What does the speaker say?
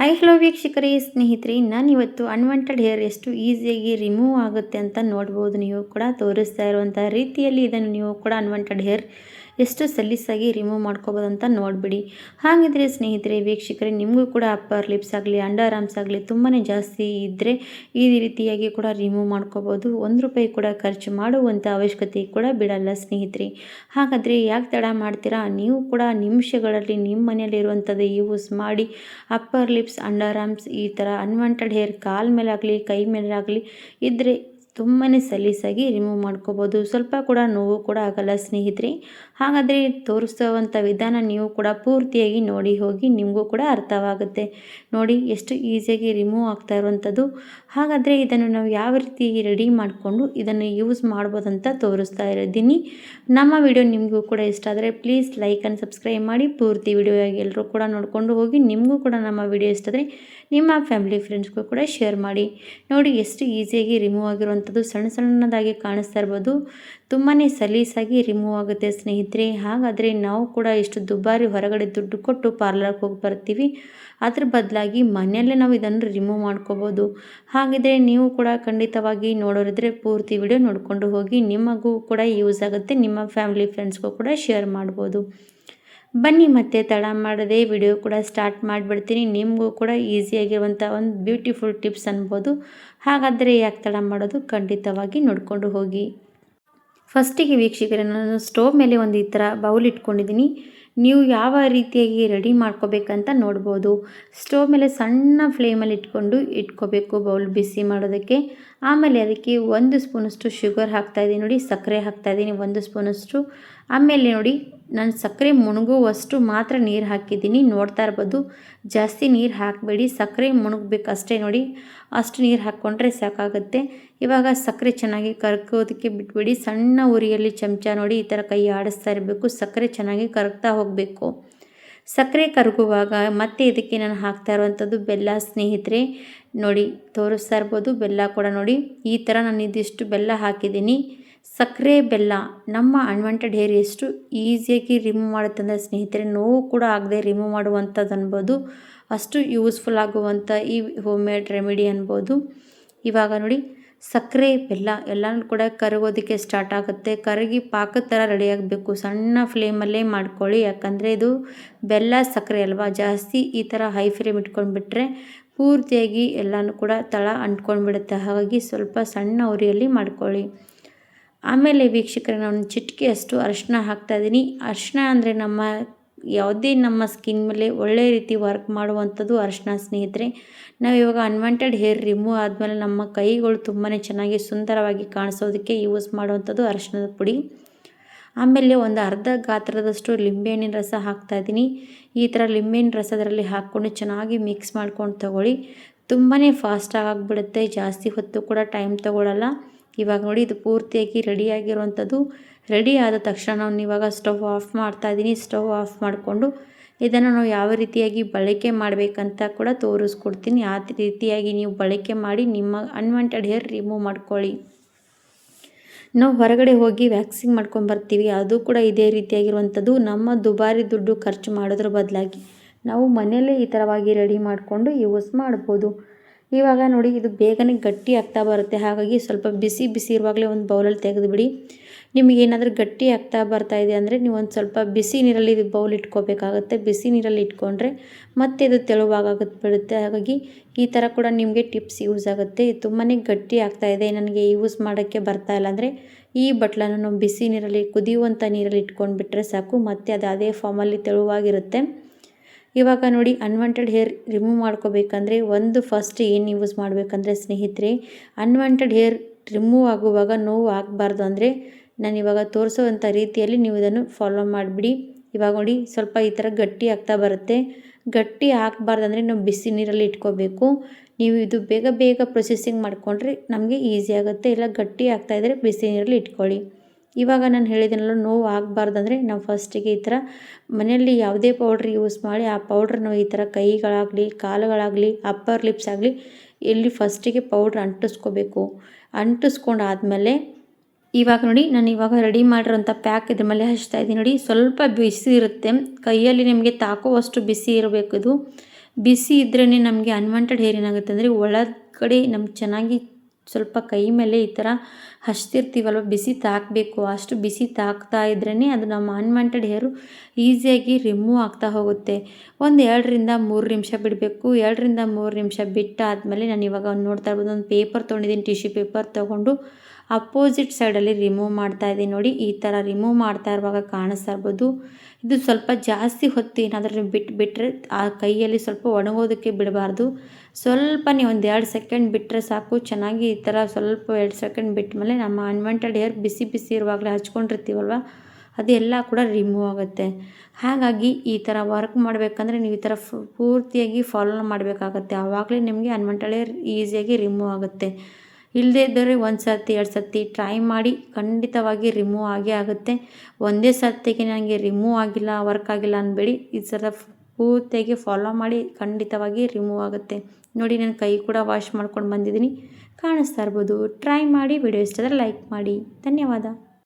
Hi hello ವೀಕ್ಷಕರೇ, ಸ್ನೇಹಿತರೆ, ನಾನಿವತ್ತು ಅನ್ವಾಂಟೆಡ್ ಹೇರ್ ಎಷ್ಟು ಈಸಿಯಾಗಿ ರಿಮೂವ್ ಆಗುತ್ತೆ ಅಂತ ನೋಡ್ಬೋದು. ನೀವು ಕೂಡ ತೋರಿಸ್ತಾ ಇರುವಂಥ ರೀತಿಯಲ್ಲಿ ಇದನ್ನು ನೀವು ಕೂಡ ಅನ್ವಾಂಟೆಡ್ ಹೇರ್ ಎಷ್ಟು ಸಲೀಸಾಗಿ ರಿಮೂವ್ ಮಾಡ್ಕೋಬೋದು ಅಂತ ನೋಡಿಬಿಡಿ. ಹಾಗಿದ್ರೆ ಸ್ನೇಹಿತರೆ, ವೀಕ್ಷಕರೇ, ನಿಮಗೂ ಕೂಡ ಅಪ್ಪರ್ ಲಿಪ್ಸ್ ಆಗಲಿ ಅಂಡರ್ ಆರ್ಮ್ಸ್ ಆಗಲಿ ತುಂಬಾ ಜಾಸ್ತಿ ಇದ್ದರೆ ಈ ರೀತಿಯಾಗಿ ಕೂಡ ರಿಮೂವ್ ಮಾಡ್ಕೋಬೋದು. ಒಂದು ರೂಪಾಯಿ ಕೂಡ ಖರ್ಚು ಮಾಡುವಂಥ ಅವಶ್ಯಕತೆ ಕೂಡ ಬಿಡಲ್ಲ ಸ್ನೇಹಿತರೆ. ಹಾಗಾದರೆ ಯಾಕೆ ತಡ ಮಾಡ್ತೀರಾ? ನೀವು ಕೂಡ ನಿಮಿಷಗಳಲ್ಲಿ ನಿಮ್ಮ ಮನೆಯಲ್ಲಿರುವಂಥದ್ದು ಯೂಸ್ ಮಾಡಿ ಅಪ್ಪರ್ ಲಿಪ್ಸ್ ಅಂಡರ್ ಆರ್ಮ್ಸ್ ಈ ಥರ ಅನ್ವಾಂಟೆಡ್ ಹೇರ್ ಕಾಲ್ ಮೇಲಾಗಲಿ, ಕೈ ಮೇಲಾಗಲಿ ಇದ್ದರೆ ತುಂಬಾ ಸಲೀಸಾಗಿ ರಿಮೂವ್ ಮಾಡ್ಕೋಬೋದು. ಸ್ವಲ್ಪ ಕೂಡ ನೋವು ಕೂಡ ಆಗಲ್ಲ ಸ್ನೇಹಿತರೆ. ಹಾಗಾದರೆ ತೋರಿಸುವಂಥ ವಿಧಾನ ನೀವು ಕೂಡ ಪೂರ್ತಿಯಾಗಿ ನೋಡಿ ಹೋಗಿ ನಿಮಗೂ ಕೂಡ ಅರ್ಥವಾಗುತ್ತೆ. ನೋಡಿ ಎಷ್ಟು ಈಸಿಯಾಗಿ ರಿಮೂವ್ ಆಗ್ತಾ ಇರುವಂಥದ್ದು. ಹಾಗಾದರೆ ಇದನ್ನು ನಾವು ಯಾವ ರೀತಿ ರೆಡಿ ಮಾಡಿಕೊಂಡು ಇದನ್ನು ಯೂಸ್ ಮಾಡ್ಬೋದಂತ ತೋರಿಸ್ತಾ ಇದ್ದೀನಿ. ನಮ್ಮ ವಿಡಿಯೋ ನಿಮಗೂ ಕೂಡ ಇಷ್ಟ ಆದರೆ ಪ್ಲೀಸ್ ಲೈಕ್ ಆ್ಯಂಡ್ ಸಬ್ಸ್ಕ್ರೈಬ್ ಮಾಡಿ. ಪೂರ್ತಿ ವಿಡಿಯೋ ಎಲ್ಲರೂ ಕೂಡ ನೋಡಿಕೊಂಡು ಹೋಗಿ ನಿಮಗೂ ಕೂಡ ನಮ್ಮ ವಿಡಿಯೋ ಇಷ್ಟ ಆದರೆ ನಿಮ್ಮ ಫ್ಯಾಮಿಲಿ ಫ್ರೆಂಡ್ಸ್ಗೂ ಕೂಡ ಶೇರ್ ಮಾಡಿ. ನೋಡಿ ಎಷ್ಟು ಈಸಿಯಾಗಿ ರಿಮೂವ್ ಆಗಿರುವಂಥದ್ದು ಸಣ್ಣ ಸಣ್ಣದಾಗಿ ಕಾಣಿಸ್ತಾ ಇರ್ಬೋದು. ತುಂಬಾ ಸಲೀಸಾಗಿ ರಿಮೂವ್ ಆಗುತ್ತೆ ಸ್ನೇಹಿತರೆ. ಹಾಗಾದರೆ ನಾವು ಕೂಡ ಇಷ್ಟು ದುಬಾರಿ ಹೊರಗಡೆ ದುಡ್ಡು ಕೊಟ್ಟು ಪಾರ್ಲರ್ಗೆ ಹೋಗಿ ಬರ್ತೀವಿ. ಅದ್ರ ಬದಲಾಗಿ ಮನೆಯಲ್ಲೇ ನಾವು ಇದನ್ನು ರಿಮೂವ್ ಮಾಡ್ಕೋಬೋದು. ಹಾಗಿದ್ರೆ ನೀವು ಕೂಡ ಖಂಡಿತವಾಗಿ ನೋಡೋರಿದ್ರೆ ಪೂರ್ತಿ ವಿಡಿಯೋ ನೋಡಿಕೊಂಡು ಹೋಗಿ ನಿಮಗೂ ಕೂಡ ಯೂಸ್ ಆಗುತ್ತೆ. ನಿಮ್ಮ ಫ್ಯಾಮಿಲಿ ಫ್ರೆಂಡ್ಸ್ಗೂ ಕೂಡ ಶೇರ್ ಮಾಡ್ಬೋದು. ಬನ್ನಿ ಮತ್ತೆ ತಡ ಮಾಡದೆ ವಿಡಿಯೋ ಕೂಡ ಸ್ಟಾರ್ಟ್ ಮಾಡಿಬಿಡ್ತೀನಿ. ನಿಮಗೂ ಕೂಡ ಈಸಿಯಾಗಿರುವಂಥ ಒಂದು ಬ್ಯೂಟಿಫುಲ್ ಟಿಪ್ಸ್ ಅನ್ಬೋದು. ಹಾಗಾದರೆ ಯಾಕೆ ತಡ ಮಾಡೋದು? ಖಂಡಿತವಾಗಿ ನೋಡಿಕೊಂಡು ಹೋಗಿ. ಫಸ್ಟಿಗೆ ವೀಕ್ಷಕರೇ ನಾನು ಸ್ಟೋವ್ ಮೇಲೆ ಒಂದು ಈ ಥರ ಬೌಲ್ ಇಟ್ಕೊಂಡಿದ್ದೀನಿ. ನೀವು ಯಾವ ರೀತಿಯಾಗಿ ರೆಡಿ ಮಾಡ್ಕೋಬೇಕಂತ ನೋಡ್ಬೋದು. ಸ್ಟೋವ್ ಮೇಲೆ ಸಣ್ಣ ಫ್ಲೇಮಲ್ಲಿ ಇಟ್ಕೊಂಡು ಇಟ್ಕೋಬೇಕು ಬೌಲ್ ಬಿಸಿ ಮಾಡೋದಕ್ಕೆ. ಆಮೇಲೆ ಅದಕ್ಕೆ ಒಂದು ಸ್ಪೂನಷ್ಟು ಶುಗರ್ ಹಾಕ್ತಾಯಿದ್ದೀನಿ ನೋಡಿ, ಸಕ್ಕರೆ ಹಾಕ್ತಾಯಿದ್ದೀನಿ ಒಂದು ಸ್ಪೂನಷ್ಟು ಆಮೇಲೆ ನೋಡಿ, ನಾನು ಸಕ್ಕರೆ ಮುಣಗುವಷ್ಟು ಮಾತ್ರ ನೀರು ಹಾಕಿದ್ದೀನಿ. ನೋಡ್ತಾ ಇರ್ಬೋದು, ಜಾಸ್ತಿ ನೀರು ಹಾಕಬೇಡಿ. ಸಕ್ಕರೆ ಮುಣಗಬೇಕಷ್ಟೇ ನೋಡಿ. ಅಷ್ಟು ನೀರು ಹಾಕ್ಕೊಂಡ್ರೆ ಸಾಕಾಗುತ್ತೆ. ಇವಾಗ ಸಕ್ಕರೆ ಚೆನ್ನಾಗಿ ಕರ್ಕೋದಕ್ಕೆ ಬಿಟ್ಬಿಡಿ. ಸಣ್ಣ ಉರಿಯಲ್ಲಿ ಚಮಚ ನೋಡಿ ಈ ಥರ ಕೈ ಆಡಿಸ್ತಾ ಇರಬೇಕು. ಸಕ್ಕರೆ ಚೆನ್ನಾಗಿ ಕರಗ್ತಾ ಹೋಗಬೇಕು. ಸಕ್ಕರೆ ಕರಗುವಾಗ ಮತ್ತೆ ಇದಕ್ಕೆ ನಾನು ಹಾಕ್ತಾ ಇರುವಂಥದ್ದು ಬೆಲ್ಲ. ಸ್ನೇಹಿತರೆ, ನೋಡಿ, ತೋರಿಸ್ತಾ ಇರ್ಬೋದು. ಬೆಲ್ಲ ಕೂಡ ನೋಡಿ. ಈ ಥರ ನಾನು ಇದಿಷ್ಟು ಬೆಲ್ಲ ಹಾಕಿದ್ದೀನಿ. ಸಕ್ಕರೆ, ಬೆಲ್ಲ, ನಮ್ಮ ಅನ್ವಾಂಟೆಡ್ ಹೇರ್ ಎಷ್ಟು ಈಸಿಯಾಗಿ ರಿಮೂವ್ ಮಾಡುತ್ತೆ ಅಂದರೆ ಸ್ನೇಹಿತರೆ, ನೋವು ಕೂಡ ಆಗದೆ ರಿಮೂವ್ ಮಾಡುವಂಥದ್ದು ಅನ್ಬೋದು. ಅಷ್ಟು ಯೂಸ್ಫುಲ್ ಆಗುವಂಥ ಈ ಹೋಮ್ ಮೇಡ್ ರೆಮಿಡಿ ಅನ್ಬೋದು. ಇವಾಗ ನೋಡಿ, ಸಕ್ಕರೆ, ಬೆಲ್ಲ ಎಲ್ಲನೂ ಕೂಡ ಕರಗೋದಕ್ಕೆ ಸ್ಟಾರ್ಟ್ ಆಗುತ್ತೆ. ಕರಗಿ ಪಾಕದ ಥರ ರೆಡಿ ಆಗಬೇಕು. ಸಣ್ಣ ಫ್ಲೇಮಲ್ಲೇ ಮಾಡ್ಕೊಳ್ಳಿ. ಯಾಕಂದರೆ ಇದು ಬೆಲ್ಲ, ಸಕ್ಕರೆ ಅಲ್ವಾ? ಜಾಸ್ತಿ ಈ ಥರ ಹೈ ಫ್ಲೇಮ್ ಇಟ್ಕೊಂಡ್ಬಿಟ್ರೆ ಪೂರ್ತಿಯಾಗಿ ಎಲ್ಲನೂ ಕೂಡ ತಳ ಅಂಟ್ಕೊಂಡ್ಬಿಡುತ್ತೆ. ಹಾಗಾಗಿ ಸ್ವಲ್ಪ ಸಣ್ಣ ಉರಿಯಲ್ಲಿ ಮಾಡ್ಕೊಳ್ಳಿ. ಆಮೇಲೆ ವೀಕ್ಷಕರ, ನಾನು ಚಿಟಿಕೆಯಷ್ಟು ಅರಿಶಿನ ಹಾಕ್ತಾಯಿದ್ದೀನಿ ಅರಿಶಿನ ಅಂದರೆ ನಮ್ಮ ಯಾವುದೇ ನಮ್ಮ ಸ್ಕಿನ್ ಮೇಲೆ ಒಳ್ಳೆ ರೀತಿ ವರ್ಕ್ ಮಾಡುವಂಥದ್ದು ಅರಿಶಿನ ಸ್ನೇಹಿತರೆ. ನಾವು ಇವಾಗ ಅನ್ವಾಂಟೆಡ್ ಹೇರ್ ರಿಮೂವ್ ಆದಮೇಲೆ ನಮ್ಮ ಕೈಗಳು ತುಂಬಾ ಚೆನ್ನಾಗಿ ಸುಂದರವಾಗಿ ಕಾಣಿಸೋದಕ್ಕೆ ಯೂಸ್ ಮಾಡುವಂಥದ್ದು ಅರಿಶಿನದ ಪುಡಿ. ಆಮೇಲೆ ಒಂದು ಅರ್ಧ ಗಾತ್ರದಷ್ಟು ಲಿಂಬೆಹಣ್ಣಿನ ರಸ ಹಾಕ್ತಾಯಿದ್ದೀನಿ ಈ ಥರ ಲಿಂಬೆಹಣ್ಣಿನ ರಸದರಲ್ಲಿ ಹಾಕ್ಕೊಂಡು ಚೆನ್ನಾಗಿ ಮಿಕ್ಸ್ ಮಾಡ್ಕೊಂಡು ತಗೊಳ್ಳಿ. ತುಂಬಾ ಫಾಸ್ಟಾಗಿ ಆಗಿಬಿಡುತ್ತೆ, ಜಾಸ್ತಿ ಹೊತ್ತು ಕೂಡ ಟೈಮ್ ತೊಗೊಳ್ಳಲ್ಲ ಇವಾಗ ನೋಡಿ ಇದು ಪೂರ್ತಿಯಾಗಿ ರೆಡಿಯಾಗಿರುವಂಥದ್ದು ರೆಡಿ ಆದ ತಕ್ಷಣ ನಾನು ಇವಾಗ ಸ್ಟವ್ ಆಫ್ ಮಾಡ್ತಾ ಇದ್ದೀನಿ. ಸ್ಟವ್ ಆಫ್ ಮಾಡಿಕೊಂಡು ಇದನ್ನು ನಾವು ಯಾವ ರೀತಿಯಾಗಿ ಬಳಕೆ ಮಾಡಬೇಕಂತ ಕೂಡ ತೋರಿಸ್ಕೊಡ್ತೀನಿ. ಆ ರೀತಿಯಾಗಿ ನೀವು ಬಳಕೆ ಮಾಡಿ ನಿಮ್ಮ ಅನ್ವಾಂಟೆಡ್ ಹೇರ್ ರಿಮೂವ್ ಮಾಡ್ಕೊಳ್ಳಿ. ನಾವು ಹೊರಗಡೆ ಹೋಗಿ ವ್ಯಾಕ್ಸಿಂಗ್ ಮಾಡ್ಕೊಂಬರ್ತೀವಿ ಅದು ಕೂಡ ಇದೇ ರೀತಿಯಾಗಿರುವಂಥದ್ದು. ನಮ್ಮ ದುಬಾರಿ ದುಡ್ಡು ಖರ್ಚು ಮಾಡೋದ್ರ ಬದಲಾಗಿ ನಾವು ಮನೆಯಲ್ಲೇ ಈ ಥರವಾಗಿ ರೆಡಿ ಮಾಡಿಕೊಂಡು ಯೂಸ್ ಮಾಡ್ಬೋದು. ಇವಾಗ ನೋಡಿ, ಇದು ಬೇಗನೆ ಗಟ್ಟಿ ಆಗ್ತಾ ಬರುತ್ತೆ. ಹಾಗಾಗಿ ಸ್ವಲ್ಪ ಬಿಸಿ ಬಿಸಿ ಇರುವಾಗಲೇ ಒಂದು ಬೌಲಲ್ಲಿ ತೆಗೆದುಬಿಡಿ. ನಿಮಗೇನಾದರೂ ಗಟ್ಟಿ ಆಗ್ತಾ ಬರ್ತಾ ಇದೆ ಅಂದರೆ ನೀವು ಒಂದು ಸ್ವಲ್ಪ ಬಿಸಿ ನೀರಲ್ಲಿ ಇದು ಬೌಲ್ ಇಟ್ಕೋಬೇಕಾಗುತ್ತೆ. ಬಿಸಿ ನೀರಲ್ಲಿ ಇಟ್ಕೊಂಡ್ರೆ ಮತ್ತೆ ಇದು ತೆಳುವಾಗುತ್ತೆ ಬಿಡುತ್ತೆ ಹಾಗಾಗಿ ಈ ಥರ ಕೂಡ ನಿಮಗೆ ಟಿಪ್ಸ್ ಯೂಸ್ ಆಗುತ್ತೆ. ತುಂಬಾ ಗಟ್ಟಿ ಆಗ್ತಾ ಇದೆ. ನನಗೆ ಯೂಸ್ ಮಾಡೋಕ್ಕೆ ಬರ್ತಾ ಇಲ್ಲ ಅಂದರೆ ಈ ಬಟ್ಲನ್ನು ಬಿಸಿ ನೀರಲ್ಲಿ ಕುದಿಯುವಂಥ ನೀರಲ್ಲಿ ಇಟ್ಕೊಂಡು ಬಿಟ್ಟರೆ ಸಾಕು. ಮತ್ತೆ ಅದು ಅದೇ ಫಾರ್ಮಲ್ಲಿ ತೆಳುವಾಗಿರುತ್ತೆ. ಇವಾಗ ನೋಡಿ ಅನ್ವಾಂಟೆಡ್ ಹೇರ್ ರಿಮೂವ್ ಮಾಡ್ಕೋಬೇಕಂದ್ರೆ ಒಂದು ಫಸ್ಟ್ ಏನು ಯೂಸ್ ಮಾಡಬೇಕಂದ್ರೆ ಸ್ನೇಹಿತರೆ ಅನ್ವಾಂಟೆಡ್ ಹೇರ್ ರಿಮೂವ್ ಆಗುವಾಗ ನೋವು ಆಗಬಾರ್ದು ಅಂದರೆ ನಾನು ಇವಾಗ ತೋರಿಸೋವಂಥ ರೀತಿಯಲ್ಲಿ ನೀವು ಇದನ್ನು ಫಾಲೋ ಮಾಡಿಬಿಡಿ. ಇವಾಗ ನೋಡಿ ಸ್ವಲ್ಪ ಈ ಥರ ಗಟ್ಟಿ ಆಗ್ತಾ ಬರುತ್ತೆ. ಗಟ್ಟಿ ಅಂದರೆ ನಾವು ಬಿಸಿ ನೀರಲ್ಲಿ ಇಟ್ಕೋಬೇಕು. ನೀವು ಇದು ಬೇಗ ಬೇಗ ಪ್ರೊಸೆಸಿಂಗ್ ಮಾಡಿಕೊಂಡ್ರೆ ನಮಗೆ ಈಸಿ ಆಗುತ್ತೆ. ಇಲ್ಲ ಗಟ್ಟಿ ಆಗ್ತಾಯಿದ್ರೆ ಬಿಸಿ ನೀರಲ್ಲಿ ಇಟ್ಕೊಳ್ಳಿ. ಇವಾಗ ನಾನು ಹೇಳಿದ್ದೀನಲ್ಲ ನೋವು ಆಗಬಾರ್ದಂದ್ರೆ ನಾವು ಫಸ್ಟಿಗೆ ಈ ಥರ ಮನೆಯಲ್ಲಿ ಯಾವುದೇ ಪೌಡ್ರ್ ಯೂಸ್ ಮಾಡಿ, ಆ ಪೌಡ್ರ್ ನಾವು ಈ ಥರ ಕೈಗಳಾಗಲಿ, ಕಾಲುಗಳಾಗಲಿ ಅಪ್ಪರ್ ಲಿಪ್ಸ್ ಆಗಲಿ, ಎಲ್ಲಿ ಫಸ್ಟಿಗೆ ಪೌಡ್ರ್ ಅಂಟಿಸ್ಕೋಬೇಕು. ಅಂಟಿಸ್ಕೊಂಡಾದ್ಮೇಲೆ ಇವಾಗ ನೋಡಿ, ನಾನು ಇವಾಗ ರೆಡಿ ಮಾಡಿರೋಂಥ ಪ್ಯಾಕ್ ಇದ್ರ ಮೇಲೆ ಹಚ್ತಾ ಇದ್ದೀನಿ ನೋಡಿ. ಸ್ವಲ್ಪ ಬಿಸಿ ಇರುತ್ತೆ. ಕೈಯಲ್ಲಿ ನಿಮಗೆ ತಾಕುವಷ್ಟು ಬಿಸಿ ಇರಬೇಕು ಇದು. ಬಿಸಿ ಇದ್ರೇ ನಮಗೆ ಅನ್ವಾಂಟೆಡ್ ಹೇರ್ ಏನಾಗುತ್ತೆ ಅಂದರೆ ಒಳಗಡೆ ನಮ್ಗೆ ಚೆನ್ನಾಗಿ ಸ್ವಲ್ಪ ಕೈ ಮೇಲೆ ಈ ಥರ ಹಚ್ತಿರ್ತೀವಲ್ವ, ಬಿಸಿ ತಾಕಬೇಕು. ಅಷ್ಟು ಬಿಸಿ ತಾಕ್ತಾ ಇದ್ರೇ ಅದು ನಮ್ಮ ಅನ್ವಾಂಟೆಡ್ ಹೇರು ಈಸಿಯಾಗಿ ರಿಮೂವ್ ಆಗ್ತಾ ಹೋಗುತ್ತೆ. ಒಂದು ಎರಡರಿಂದ ಮೂರು ನಿಮಿಷ ಬಿಡಬೇಕು. ಎರಡರಿಂದ ಮೂರು ನಿಮಿಷ ಬಿಟ್ಟಾದಮೇಲೆ ನಾನು ಇವಾಗ ನೋಡ್ತಾ ಇರ್ಬೋದು, ಒಂದು ಪೇಪರ್ ತೊಗೊಂಡಿದ್ದೀನಿ ಟಿಶ್ಯೂ ಪೇಪರ್ ತೊಗೊಂಡು ಅಪೋಸಿಟ್ ಸೈಡಲ್ಲಿ ರಿಮೂವ್ ಮಾಡ್ತಾ ಇದ್ದೀನಿ ನೋಡಿ, ಈ ಥರ ರಿಮೂವ್ ಮಾಡ್ತಾ ಇರುವಾಗ ಕಾಣಿಸ್ತಾ ಇರ್ಬೋದು. ಇದು ಸ್ವಲ್ಪ ಜಾಸ್ತಿ ಹೊತ್ತು ಏನಾದರೂ ಬಿಟ್ಟು ಬಿಟ್ಟರೆ ಆ ಕೈಯಲ್ಲಿ ಸ್ವಲ್ಪ ಒಣಗೋದಕ್ಕೆ ಬಿಡಬಾರ್ದು. ಸ್ವಲ್ಪ ನೀವು ಒಂದು ಎರಡು ಸೆಕೆಂಡ್ ಬಿಟ್ಟರೆ ಸಾಕು. ಚೆನ್ನಾಗಿ ಈ ಥರ ಸ್ವಲ್ಪ ಎರಡು ಸೆಕೆಂಡ್ ಬಿಟ್ಟ ಮೇಲೆ ನಮ್ಮ ಅನ್ವಾಂಟೆಡ್ ಏರ್ ಬಿಸಿ ಬಿಸಿ ಇರುವಾಗಲೇ ಹಚ್ಕೊಂಡಿರ್ತೀವಲ್ವ? ಅದೆಲ್ಲ ಕೂಡ ರಿಮೂವ್ ಆಗುತ್ತೆ. ಹಾಗಾಗಿ ಈ ಥರ ವರ್ಕ್ ಮಾಡಬೇಕಂದ್ರೆ ನೀವು ಈ ಥರ ಪೂರ್ತಿಯಾಗಿ ಫಾಲೋ ಮಾಡಬೇಕಾಗತ್ತೆ. ಆವಾಗಲೇ ನಿಮಗೆ ಅನ್ವಾಂಟೆಡ್ ಏರ್ ಈಸಿಯಾಗಿ ರಿಮೂವ್ ಆಗುತ್ತೆ. ಇಲ್ಲದೇ ಇದ್ದರೆ ಒಂದು ಸರ್ತಿ, ಎರಡು ಸರ್ತಿ ಟ್ರೈ ಮಾಡಿ ಖಂಡಿತವಾಗಿ ರಿಮೂವ್ ಆಗೇ ಆಗುತ್ತೆ. ಒಂದೇ ಸರ್ತಿಗೆ ನನಗೆ ರಿಮೂವ್ ಆಗಿಲ್ಲ ವರ್ಕ್ ಆಗಿಲ್ಲ ಅನ್ಬೇಡಿ. ಈ ಸಲ ಪೂರ್ತಿಯಾಗಿ ಫಾಲೋ ಮಾಡಿ ಖಂಡಿತವಾಗಿ ರಿಮೂವ್ ಆಗುತ್ತೆ. ನೋಡಿ, ನಾನು ಕೈ ಕೂಡ ವಾಶ್ ಮಾಡ್ಕೊಂಡು ಬಂದಿದ್ದೀನಿ. ಕಾಣಿಸ್ತಾ ಇರ್ಬೋದು. ಟ್ರೈ ಮಾಡಿ. ವಿಡಿಯೋ ಇಷ್ಟ ಲೈಕ್ ಮಾಡಿ. ಧನ್ಯವಾದ.